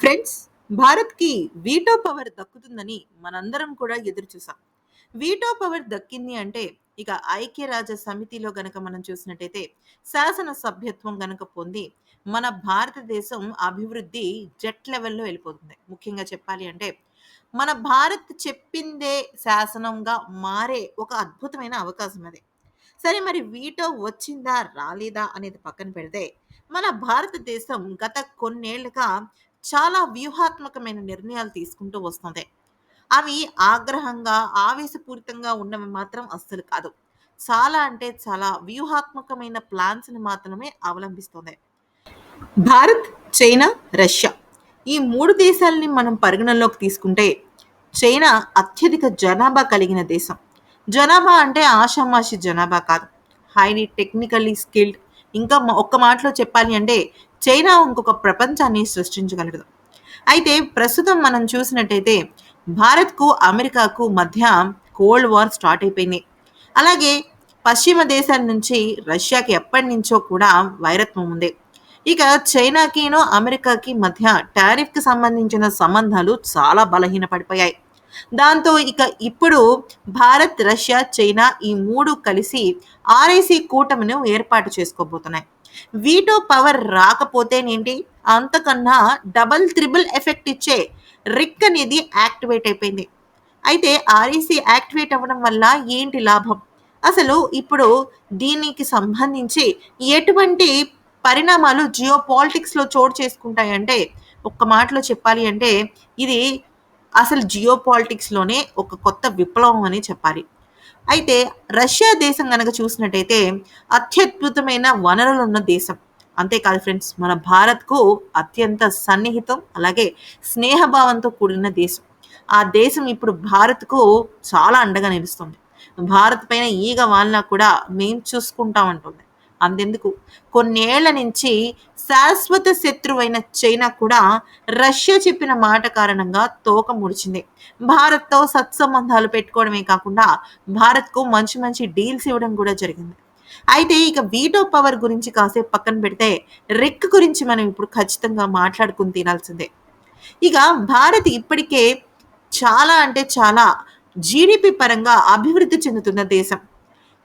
Friends భారత్‌కి veto power దక్కుతుందని మనందరం కూడా ఎదురు చూసాం. వీటో పవర్ దక్కింది అంటే ఇక ఐక్యరాజ్య సమితిలో గనక మనం చూసినట్టయితే శాసన సభ్యత్వం గనక పొంది మన భారతదేశం అభివృద్ధి జెట్ లెవెల్‌లో వెళ్ళిపోతుంది. ముఖ్యంగా చెప్పాలి అంటే మన భారత్ చెప్పిందే శాసనంగా మారే ఒక అద్భుతమైన అవకాశం అది. సరే మరి వీటో వచ్చిందా? రాలేదా? అనేది పక్కన పెడితే మన భారతదేశం గత కొన్నేళ్ళుగా చాలా వ్యూహాత్మకమైన నిర్ణయాలు తీసుకుంటూ వస్తుంది. అవి ఆగ్రహంగా, ఆవేశపూరితంగా ఉన్నవి మాత్రం అస్సలు కాదు. చాలా అంటే చాలా వ్యూహాత్మకమైన ప్లాన్స్‌ని మాత్రమే అవలంబిస్తుంది. భారత్, చైనా, రష్యా ఈ మూడు దేశాలని మనం పరిగణనలోకి తీసుకుంటే చైనా అత్యధిక జనాభా కలిగిన దేశం. జనాభా అంటే ఆషామాషీ జనాభా కాదు. హైలీ టెక్నికల్లీ స్కిల్డ్ ఇంకా ఒక్క మాటలో చెప్పాలి అంటే చైనా ఇంకొక ప్రపంచాన్ని సృష్టించగలదు. అయితే ప్రస్తుతం మనం చూసినట్టయితే భారత్‌కు, అమెరికాకు మధ్య కోల్డ్ వార్ స్టార్ట్ అయిపోయింది. అలాగే పశ్చిమ దేశాల నుంచి రష్యాకి ఎప్పటినుంచో కూడా వైరత్వం ఉంది. ఇక చైనాకిను, అమెరికాకి మధ్య టారిఫ్‌కి సంబంధించిన సంబంధాలు చాలా బలహీనపడిపోయాయి. దాంతో ఇక ఇప్పుడు భారత్, రష్యా, చైనా ఈ మూడు కలిసి ఆర్ఐసీ కూటమిను ఏర్పాటు చేసుకోబోతున్నాయి. వీటో పవర్ రాకపోతేనేంటి అంతకన్నా డబుల్, త్రిబుల్ ఎఫెక్ట్ ఇచ్చే రిక్ అనేది యాక్టివేట్ అయిపోయింది. అయితే ఆర్ఐసీ యాక్టివేట్ అవ్వడం వల్ల ఏంటి లాభం? అసలు ఇప్పుడు దీనికి సంబంధించి ఎటువంటి పరిణామాలు జియో పాలిటిక్స్‌లో చోటు చేసుకుంటాయంటే ఒక్క మాటలో చెప్పాలి అంటే ఇది అసలు జియో పాలిటిక్స్‌లోనే ఒక కొత్త విప్లవం అని చెప్పాలి. అయితే రష్యా దేశం కనుక చూసినట్టయితే అత్యద్భుతమైన వనరులు ఉన్న దేశం. అంతేకాదు ఫ్రెండ్స్ మన భారత్‌కు అత్యంత సన్నిహితం అలాగే స్నేహభావంతో కూడిన దేశం. ఆ దేశం ఇప్పుడు భారత్‌కు చాలా అండగా నిలుస్తుంది. భారత్ పైన ఈగ వాళ్ళ కూడా మేం చూసుకుంటాం అందెందుకు కొన్నేళ్ళ నుంచి శాశ్వత శత్రువైన చైనా కూడా రష్యా చెప్పిన మాట కారణంగా తోక ముడిచింది. భారత్‌తో సత్సంబంధాలు పెట్టుకోవడమే కాకుండా భారత్‌కు మంచి మంచి డీల్స్ ఇవ్వడం కూడా జరిగింది. అయితే ఇక వీటో పవర్ గురించి కాసేపు పక్కన పెడితే రిక్ గురించి మనం ఇప్పుడు ఖచ్చితంగా మాట్లాడుకుని తినాల్సిందే ఇక భారత్ ఇప్పటికే చాలా అంటే చాలా జీడిపి పరంగా అభివృద్ధి చెందుతున్న దేశం.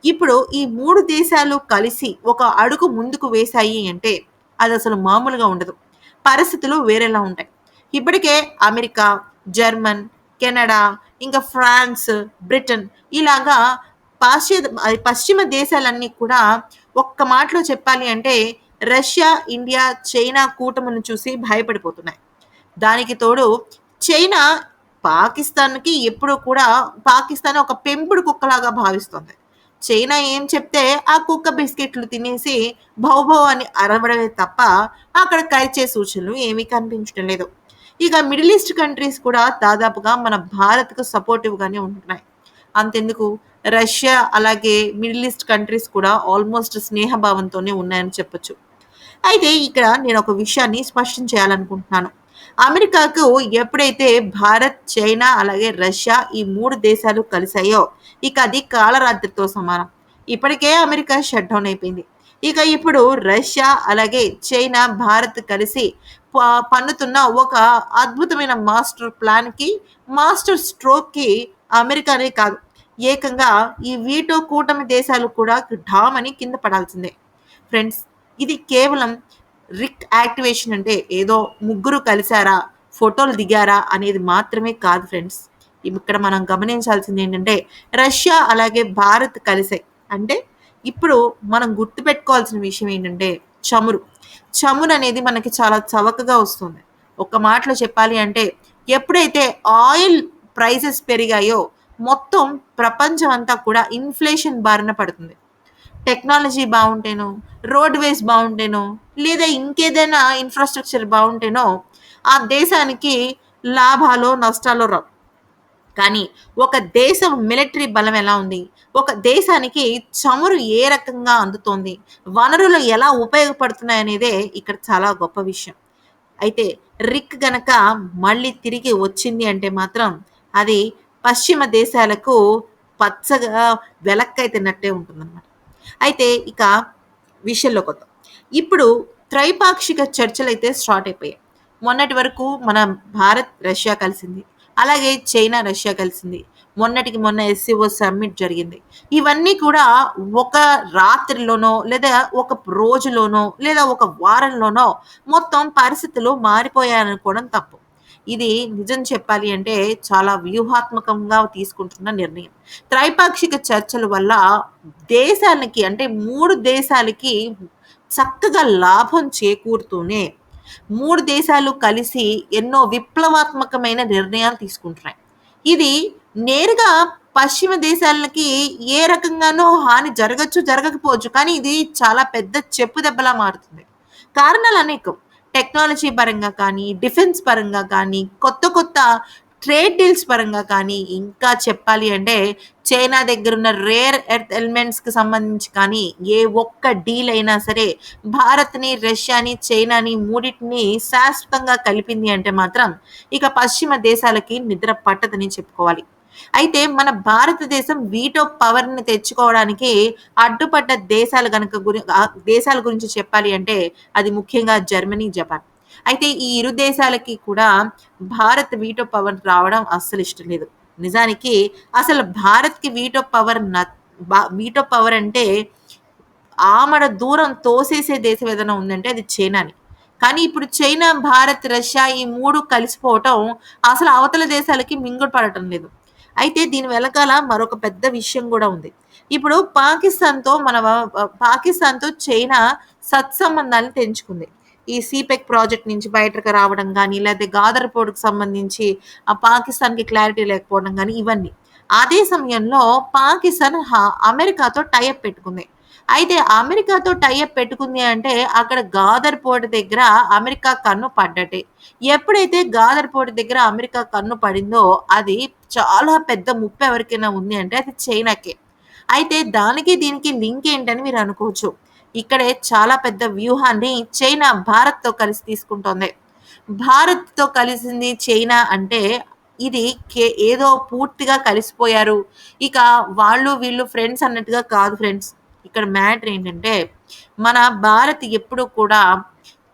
ఇప్పుడు ఈ మూడు దేశాలు కలిసి ఒక అడుగు ముందుకు వేశాయి అంటే అది అసలు మామూలుగా ఉండదు. పరిస్థితులు వేరేలా ఉంటాయి. ఇప్పటికే అమెరికా, జర్మన్, కెనడా, ఇంకా ఫ్రాన్స్, బ్రిటన్ ఇలాగా పాశ్చాత్య పశ్చిమ దేశాలన్నీ కూడా ఒక్క మాటలో చెప్పాలి అంటే రష్యా, ఇండియా, చైనా కూటమిని చూసి భయపడిపోతున్నాయి. దానికి తోడు చైనా పాకిస్తాన్‌కి ఎప్పుడూ కూడా పాకిస్తాన్ ఒక పెంపుడు కుక్కలాగా భావిస్తుంది. చైనా ఏం చెప్తే ఆ కుక్క బిస్కెట్లు తినేసి భౌభౌ అని అరవడమే తప్ప అక్కడ కరిచే సూచనలు ఏమీ కనిపించడం లేదు. ఇక మిడిల్ ఈస్ట్ కంట్రీస్ కూడా దాదాపుగా మన భారత్‌కు సపోర్టివ్‌గానే ఉంటున్నాయి. అంతెందుకు రష్యా అలాగే మిడిల్ ఈస్ట్ కంట్రీస్ కూడా ఆల్మోస్ట్ స్నేహభావంతోనే ఉన్నాయని చెప్పొచ్చు. అయితే ఇక్కడ నేను ఒక విషయాన్ని స్పష్టం చేయాలనుకుంటున్నాను. అమెరికాకు ఎప్పుడైతే భారత్, చైనా అలాగే రష్యా ఈ మూడు దేశాలు కలిసాయో ఇక అది కాలరాత్రితో సమానం. ఇప్పటికే అమెరికా షట్ డౌన్ అయిపోయింది. ఇక ఇప్పుడు రష్యా అలాగే చైనా, భారత్ కలిసి ప పన్నుతున్న ఒక అద్భుతమైన మాస్టర్ ప్లాన్‌కి, మాస్టర్ స్ట్రోక్‌కి అమెరికానే కాదు ఏకంగా ఈ వీటో కూటమి దేశాలు కూడా ఢామని కింద పడాల్సిందే. ఫ్రెండ్స్ ఇది కేవలం రిక్ యాక్టివేషన్ అంటే ఏదో ముగ్గురు కలిసారా, ఫోటోలు దిగారా అనేది మాత్రమే కాదు ఫ్రెండ్స్. ఇక్కడ మనం గమనించాల్సింది ఏంటంటే రష్యా అలాగే భారత్ కలిసాయి. అంటే ఇప్పుడు మనం గుర్తుపెట్టుకోవాల్సిన విషయం ఏంటంటే చమురు. చమురు అనేది మనకి చాలా చవకగా వస్తుంది. ఒక మాటలో చెప్పాలి అంటే ఎప్పుడైతే ఆయిల్ ప్రైసెస్ పెరిగాయో మొత్తం ప్రపంచం అంతా కూడా ఇన్‌ఫ్లేషన్ బారిన పడుతుంది. టెక్నాలజీ బాగుంటేనో రోడ్‌వేస్ బాగుంటేనో లేదా ఇంకేదైనా ఇన్‌ఫ్రాస్ట్రక్చర్ బాగుంటేనో ఆ దేశానికి లాభాలో, నష్టాలో రావు. కానీ ఒక దేశం మిలిటరీ బలం ఎలా ఉంది? ఒక దేశానికి చమురు ఏ రకంగా అందుతోంది? వనరులు ఎలా ఉపయోగపడుతున్నాయనేదే ఇక్కడ చాలా గొప్ప విషయం. అయితే రిక్ గనక మళ్ళీ తిరిగి వచ్చింది అంటే మాత్రం అది పశ్చిమ దేశాలకు పచ్చగా వెలక్కాయ తిన్నట్టే ఉంటుందన్నమాట. అయితే ఇక విషయంలోకొద్దాం. ఇప్పుడు త్రైపాక్షిక చర్చలైతే స్టార్ట్ అయిపోయాయి. మొన్నటి వరకు మన భారత్ రష్యా కలిసింది అలాగే చైనా రష్యా కలిసింది మొన్నటికి మొన్న ఎస్సీఓ సమ్మిట్ జరిగింది ఇవన్నీ కూడా ఒక రాత్రిలోనో లేదా ఒక రోజులోనో లేదా ఒక వారంలోనో మొత్తం పరిస్థితులు మారిపోయాయనుకోవడం తప్పు ఇది నిజం చెప్పాలి అంటే చాలా వ్యూహాత్మకంగా తీసుకుంటున్న నిర్ణయం. త్రైపాక్షిక చర్చల వల్ల దేశానికి అంటే మూడు దేశాలకి చక్కగా లాభం చేకూరుతూనే మూడు దేశాలు కలిసి ఎన్నో విప్లవాత్మకమైన నిర్ణయాలు తీసుకుంటున్నాయి. ఇది నేరుగా పశ్చిమ దేశాలకి ఏ రకంగానో హాని జరగచ్చు జరగకపోవచ్చు కానీ ఇది చాలా పెద్ద చెప్పు దెబ్బలా మారుతుంది. కారణాలు అనేకం. టెక్నాలజీ పరంగా కానీ డిఫెన్స్ పరంగా కానీ కొత్త కొత్త ట్రేడ్ డీల్స్ పరంగా కానీ ఇంకా చెప్పాలి అంటే చైనా దగ్గర ఉన్న రేర్ ఎర్త్ ఎలిమెంట్స్కి సంబంధించి కానీ ఏ ఒక్క డీల్ అయినా సరే భారత్ని రష్యాని చైనాని మూడింటిని శాశ్వతంగా కలిపింది అంటే మాత్రం ఇక పశ్చిమ దేశాలకి నిద్ర పట్టదని చెప్పుకోవాలి. అయితే మన భారతదేశం వీటో పవర్ని తెచ్చుకోవడానికి అడ్డుపడ్డ దేశాలు కనుక గురి దేశాల గురించి చెప్పాలి అంటే అది ముఖ్యంగా జర్మనీ జపాన్. అయితే ఈ ఇరు దేశాలకి కూడా భారత్ వీటో పవర్ రావడం అస్సలు ఇష్టం లేదు. నిజానికి అసలు భారత్కి వీటో పవర్ న వీటో పవర్ అంటే ఆమడ దూరం తోసేసే దేశం ఏదైనా ఉందంటే అది చైనాని. కానీ ఇప్పుడు చైనా భారత్ రష్యా ఈ మూడు కలిసిపోవటం అసలు అవతల దేశాలకి మింగుడు పడటం లేదు. అయితే దీని వెనకాల మరొక పెద్ద విషయం కూడా ఉంది. ఇప్పుడు పాకిస్తాన్తో మన పాకిస్తాన్తో చైనా సత్సంబంధాలను తెంచుకుంది ఈ సిపెక్ ప్రాజెక్ట్ నుంచి బయటకు రావడం కానీ లేకపోతే గాదర్ పోర్టుకు సంబంధించి ఆ పాకిస్తాన్కి క్లారిటీ లేకపోవడం కానీ ఇవన్నీ. అదే సమయంలో పాకిస్తాన్ హ- అమెరికాతో టైఅప్ పెట్టుకుంది. అయితే అమెరికాతో టైఅప్ పెట్టుకుంది అంటే అక్కడ గాదర్ పోర్ట్ దగ్గర అమెరికా కన్ను పడ్డటే. ఎప్పుడైతే గాదర్ పోర్ట్ దగ్గర అమెరికా కన్ను పడిందో అది చాలా పెద్ద ముప్పు ఎవరికైనా ఉంది అంటే అది చైనాకే. అయితే దానికి దీనికి లింక్ ఏంటని మీరు అనుకోవచ్చు. ఇక్కడే చాలా పెద్ద వ్యూహాన్ని చైనా భారత్తో కలిసి తీసుకుంటోంది. భారత్తో కలిసింది చైనా అంటే ఇది కే ఏదో పూర్తిగా కలిసిపోయారు. ఇక వాళ్ళు వీళ్ళు ఫ్రెండ్స్ అన్నట్టుగా కాదు ఫ్రెండ్స్ ఇక్కడ మ్యాటర్ ఏంటంటే మన భారత్ ఎప్పుడు కూడా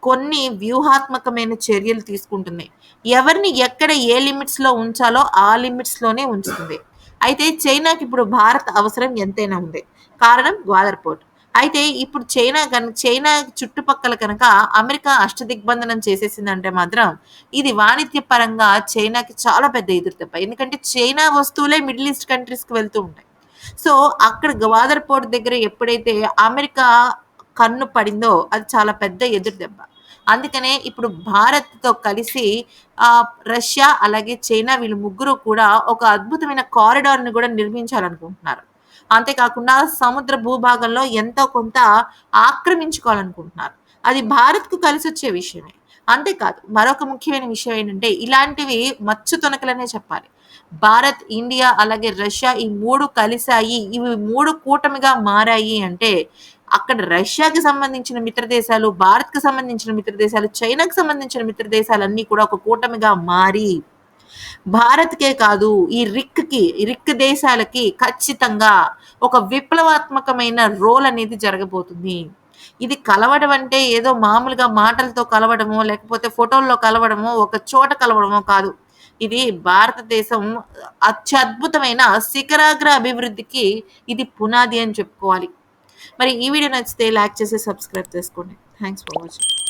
కొన్ని వ్యూహాత్మకమైన చర్యలు తీసుకుంటుంది. ఎవరిని ఎక్కడ ఏ లిమిట్స్లో ఉంచాలో ఆ లిమిట్స్లోనే ఉంచుతుంది. అయితే చైనాకి ఇప్పుడు భారత్ అవసరం ఎంతైనా ఉంది. కారణం గ్వాదర్ పోర్ట్ అయితే ఇప్పుడు చైనా కనుక చైనా చుట్టుపక్కల కనుక అమెరికా అష్టదిగ్బంధనం చేసేసిందంటే మాత్రం ఇది వాణిజ్య పరంగా చైనాకి చాలా పెద్ద ఎదురుదెబ్బ ఎందుకంటే చైనా వస్తువులే మిడిల్ ఈస్ట్ కంట్రీస్కి వెళ్తూ ఉంటాయి. సో అక్కడ గ్వాదర్ పోర్ట్ దగ్గర ఎప్పుడైతే అమెరికా కన్ను పడిందో అది చాలా పెద్ద ఎదురు దెబ్బ. అందుకనే ఇప్పుడు భారత్తో కలిసి ఆ, రష్యా అలాగే చైనా వీళ్ళు ముగ్గురు కూడా ఒక అద్భుతమైన కారిడార్ని కూడా నిర్మించాలనుకుంటున్నారు. అంతేకాకుండా సముద్ర భూభాగంలో ఎంతో కొంత ఆక్రమించుకోవాలనుకుంటున్నారు. అది భారత్కు కలిసి వచ్చే విషయమే. అంతేకాదు మరొక ముఖ్యమైన విషయం ఏంటంటే ఇలాంటివి మచ్చు తొనకలనే చెప్పాలి. భారత్ ఇండియా అలాగే రష్యా ఈ మూడు కలిసాయి ఇవి మూడు కూటమిగా మారాయి అంటే అక్కడ రష్యాకి సంబంధించిన మిత్ర దేశాలు భారత్కి సంబంధించిన మిత్ర దేశాలు చైనాకి సంబంధించిన మిత్ర దేశాలన్నీ కూడా ఒక కూటమిగా మారి భారత్కే కాదు ఈ రిక్కి రిక్ దేశాలకి ఖచ్చితంగా ఒక విప్లవాత్మకమైన రోల్ అనేది జరగబోతుంది. ఇది కలవడం అంటే ఏదో మామూలుగా మాటలతో కలవడమో లేకపోతే ఫోటోల్లో కలవడమో ఒక చోట కలవడమో కాదు. ఇది భారతదేశం అత్యద్భుతమైన శిఖరాగ్ర అభివృద్ధికి ఇది పునాది అని చెప్పుకోవాలి. మరి ఈ వీడియో నచ్చితే లైక్ చేసి సబ్స్క్రైబ్ చేసుకోండి. Thanks for watching